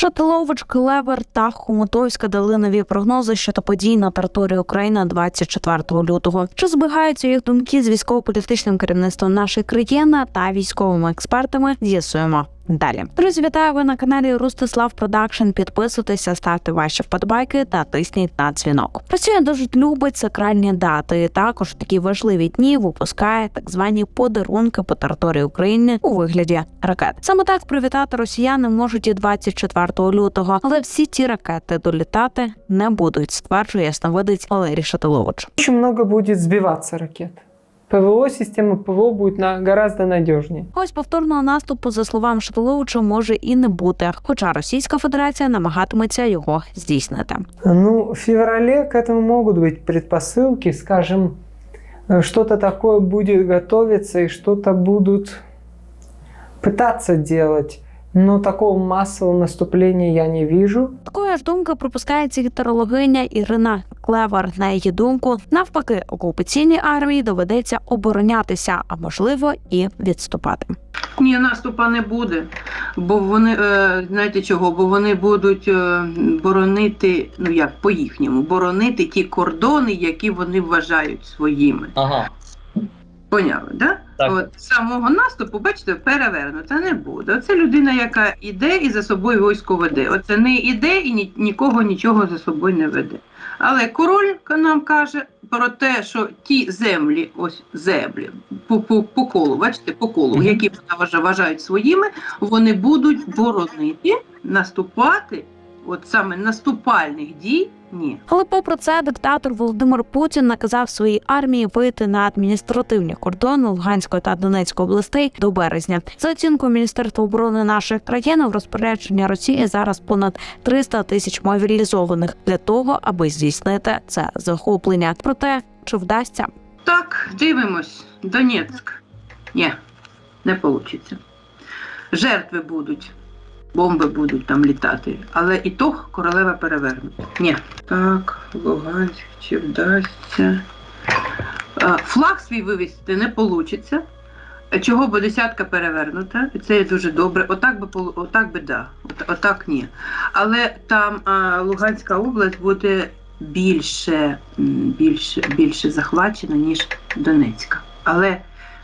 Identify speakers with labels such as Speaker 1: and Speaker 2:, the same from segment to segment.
Speaker 1: Шатилович, Клевер та Хомутовська дали нові прогнози щодо подій на території України 24 лютого. Чи збігаються їх думки з військово-політичним керівництвом нашої країни та військовими експертами? З'ясуємо. Далі друзі, вітаю ви на каналі Рустислав Продакшн. Підписуйтеся, ставте ваші вподобайки та тисніть на дзвінок. Росія дуже любить сакральні дати. Також такі важливі дні випускає так звані подарунки по території України у вигляді ракет. Саме так привітати росіяни можуть і 24 лютого, але всі ті ракети долітати не будуть, стверджує ясновидець Валерій Шатилович.
Speaker 2: Очень много будет сбиваться ракет. ПВО, система ПВО будет на, гораздо надежнее.
Speaker 1: Ось повторного наступу, за словами Шатиловича, може і не бути, хоча Російська Федерація намагатиметься його здійснити.
Speaker 2: Ну, в феврале к этому могут быть предпосылки, скажем, э, что-то такое будет готовиться и что-то будут пытаться делать. Но такого массового наступления я не вижу.
Speaker 1: Такої ж думки припускається і терологиня Ірина Клевар. На її думку, навпаки, окупаційній армії доведеться оборонятися, а можливо і відступати.
Speaker 3: Ні, наступа не буде. Бо вони, е, знаєте чого? Бо вони будуть е, боронити, ну як по-їхньому, боронити ті кордони, які вони вважають своїми.
Speaker 4: Ага.
Speaker 3: Поняли, да?
Speaker 4: Так.
Speaker 3: От самого наступу, бачите, перевернута не буде. Оце людина, яка іде і за собою військо веде. Оце не іде і ні, нікого нічого за собою не веде. Але король нам каже про те, що ті землі, ось землі, по, по, по колу, бачите, по колу, які вважа- вважають своїми, вони будуть боронити, наступати, от саме наступальних дій ні.
Speaker 1: Але попри це, диктатор Володимир Путін наказав своїй армії вийти на адміністративні кордони Луганської та Донецької областей до березня. За оцінкою Міністерства оборони нашої країни в розпорядженні Росії зараз понад 300 тисяч мобілізованих для того, аби здійснити це захоплення. Проте чи вдасться?
Speaker 3: Так, дивимось. Донецьк. Ні, не вийде. Жертви будуть, бомби будуть там літати. Але і то королева перевернута. Ні. Так, Луганськ, чи вдасться. Флаг свій вивезти не вийде. Чого бо десятка перевернута, це є дуже добре. Отак би отак би да. От, отак ні. Але там а, Луганська область буде більше, більше, більше захвачена, ніж Донецька. Але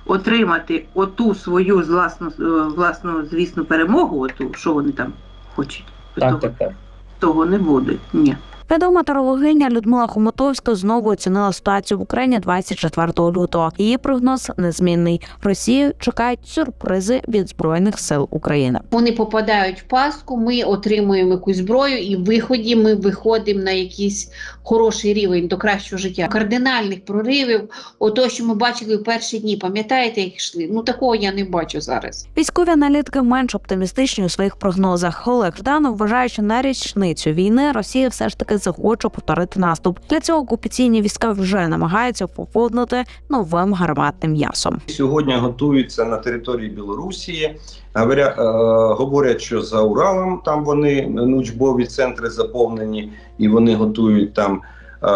Speaker 3: отримати оту свою власну, е, власну звісну перемогу, оту, що вони там хочуть,
Speaker 4: Так,
Speaker 3: того,
Speaker 4: так, так.
Speaker 3: того не буде. Ні.
Speaker 1: Відома терологиня Людмила Хомутовська знову оцінила ситуацію в Україні 24 лютого. Її прогноз незмінний. Росію чекають сюрпризи від збройних сил України.
Speaker 5: Вони попадають в пастку, ми отримуємо якусь зброю, і в виході ми виходимо на якийсь хороший рівень до кращого життя. Кардинальних проривів, ото що ми бачили в перші дні, пам'ятаєте, як йшли? Ну такого я не бачу зараз.
Speaker 1: Військові аналітики менш оптимістичні у своїх прогнозах. Олег Жданов вважає, що на річницю війни Росія все ж таки захоче повторити наступ. Для цього окупаційні війська вже намагаються поповнити новим гарматним м'ясом.
Speaker 6: Сьогодні готуються на території Білорусі. Говоря, е, говорять, що за Уралом там вони ну, учбові центри заповнені, і вони готують там е,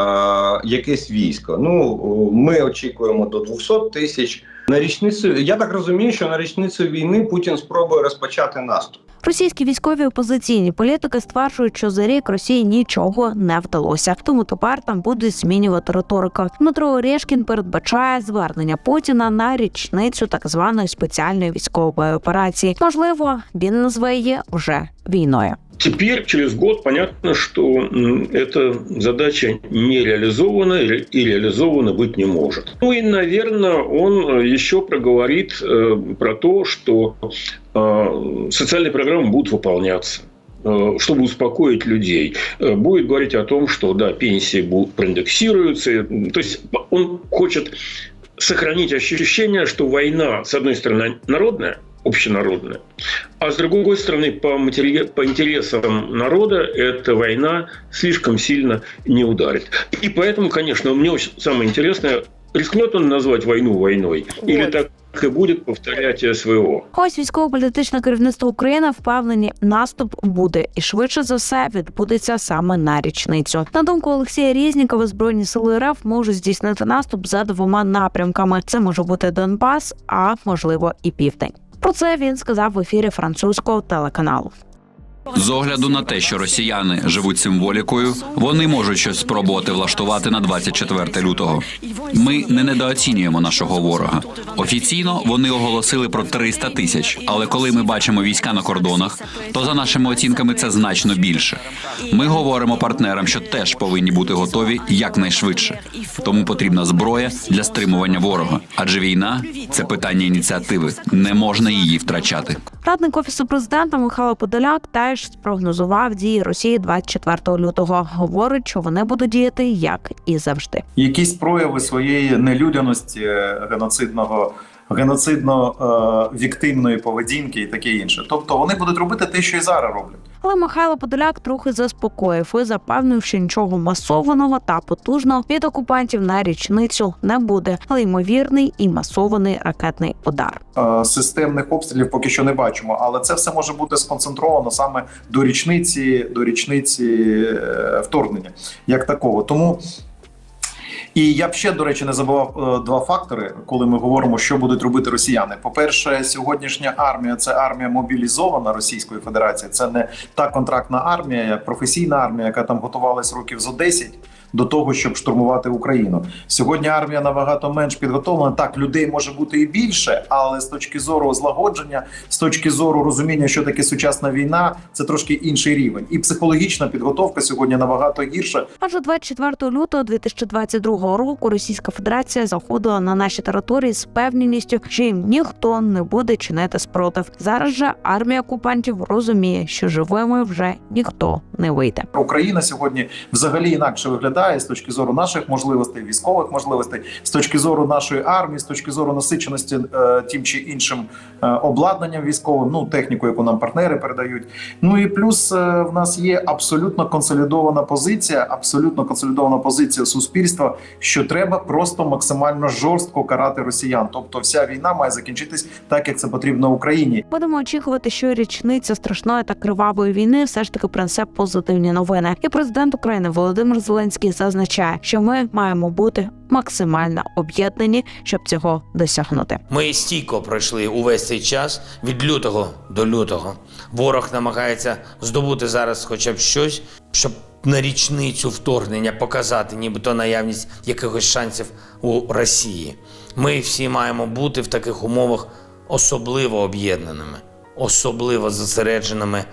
Speaker 6: якесь військо. Ну ми очікуємо до 200 тисяч. На річницю я так розумію, що на річницю війни Путін спробує розпочати наступ.
Speaker 1: Російські військові опозиційні політики стверджують, що за рік Росії нічого не вдалося, тому тепер там будуть змінювати риторику. Дмитро Орешкін передбачає звернення Путіна на річницю так званої спеціальної військової операції. Можливо, він назве її вже війною.
Speaker 7: Теперь, через год, понятно, что эта задача не реализована и реализована быть не может. Ну и, наверное, он э, еще проговорит э, про то, что э, социальные программы будут выполняться чтобы успокоить людей, будет говорить о том, что да, пенсии будут проиндексируются. То есть он хочет сохранить ощущение, что война, с одной стороны, народная, общенародная, а с другой стороны, по, матери... по интересам народа эта война слишком сильно не ударит. И поэтому, конечно, мне очень самое интересное, рискнет он назвать войну войной, или так и будет повторять СВО.
Speaker 1: Ось військово-політичне керівництво України впевнені, наступ буде і швидше за все відбудеться саме на річницю. На думку Олексія Різнікова, збройні сили РФ можуть здійснити наступ за двома напрямками. Це може бути Донбас, а можливо і Південь. Про це він сказав в ефірі французького телеканалу.
Speaker 4: З огляду на те, що росіяни живуть символікою, вони можуть щось спробувати влаштувати на 24 лютого. Ми не недооцінюємо нашого ворога. Офіційно вони оголосили про 300 тисяч, але коли ми бачимо війська на кордонах, то за нашими оцінками це значно більше. Ми говоримо партнерам, що теж повинні бути готові якнайшвидше. Тому потрібна зброя для стримування ворога. Адже війна це питання ініціативи. Не можна її втрачати.
Speaker 1: Радник офісу президента Михайло Подоляк теж спрогнозував дії Росії 24 лютого. Говорить, що вони будуть діяти як і завжди.
Speaker 8: якісь прояви своєї нелюдяності, е, геноцидного, геноцидно е, поведінки і таке інше. Тобто вони будуть робити те, що і зараз роблять.
Speaker 1: Але Михайло Подоляк трохи заспокоїв і запевнив, що нічого масованого та потужного від окупантів на річницю не буде, але ймовірний і масований ракетний удар.
Speaker 8: Е, Системних обстрілів поки що не бачимо, але це все може бути сконцентровано саме до річниці, до річниці е, вторгнення, як такого. Тому. І я б ще, до речі, не забував е, два фактори, коли ми говоримо, що будуть робити росіяни. По-перше, сьогоднішня армія це армія мобілізована Російської Федерації. Це не та контрактна армія, професійна армія, яка там готувалась років за 10 до того, щоб штурмувати Україну. Сьогодні армія набагато менш підготовлена. Так, людей може бути і більше, але з точки зору злагодження, з точки зору розуміння, що таке сучасна війна, це трошки інший рівень. І психологічна підготовка сьогодні набагато гірша.
Speaker 1: Адже 24 лютого 2022 року Російська Федерація заходила на наші території з певністю, що їм ніхто не буде чинити спротив. Зараз же армія окупантів розуміє, що живими вже ніхто не вийде.
Speaker 8: Україна сьогодні взагалі інакше виглядає з точки зору наших можливостей, військових можливостей, з точки зору нашої армії, з точки зору насиченості е, тим чи іншим е, обладнанням військовим, ну техніку, яку нам партнери передають. Ну і плюс е, в нас є абсолютно консолідована позиція, абсолютно консолідована позиція суспільства, що треба просто максимально жорстко карати росіян. Тобто, вся війна має закінчитись так, як це потрібно Україні.
Speaker 1: Будемо очікувати, що річниця страшної та кривавої війни все ж таки принесе позитивні новини. І президент України Володимир Зеленський зазначає, що ми маємо бути максимально об'єднані, щоб цього досягнути.
Speaker 9: Ми стійко пройшли увесь цей час від лютого до лютого. Ворог намагається здобути зараз хоча б щось, щоб на річницю вторгнення показати, нібито наявність якихось шансів у Росії. Ми всі маємо бути в таких умовах особливо об'єднаними, особливо зосередженими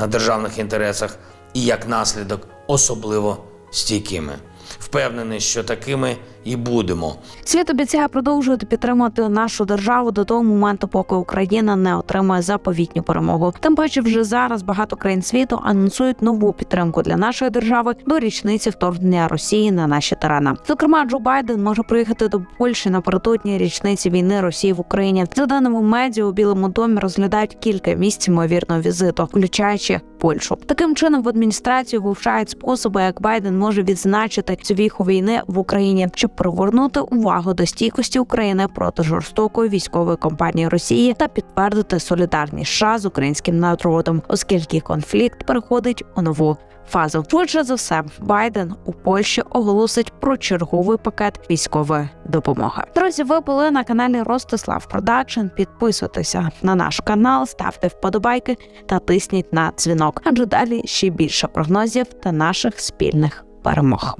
Speaker 9: на державних інтересах і як наслідок особливо стійкими. Впевнений, що такими і будемо.
Speaker 1: Світ обіцяє продовжувати підтримувати нашу державу до того моменту, поки Україна не отримає заповітню перемогу. Тим паче, вже зараз багато країн світу анонсують нову підтримку для нашої держави до річниці вторгнення Росії на наші терени. Зокрема, Джо Байден може приїхати до Польщі напередодні річниці війни Росії в Україні. За даними медіа, у Білому домі розглядають кілька місць ймовірного візиту, включаючи Польщу. Таким чином в адміністрації вивчають способи, як Байден може відзначити цю віху війни в Україні, щоб привернути увагу до стійкості України проти жорстокої військової кампанії Росії та підтвердити солідарність США з українським народом, оскільки конфлікт переходить у нову. Фазу швидше за все, Байден у Польщі оголосить про черговий пакет військової допомоги. Друзі, ви були на каналі Ростислав Продакшн. Підписуйтеся на наш канал, ставте вподобайки та тисніть на дзвінок. Адже далі ще більше прогнозів та наших спільних перемог.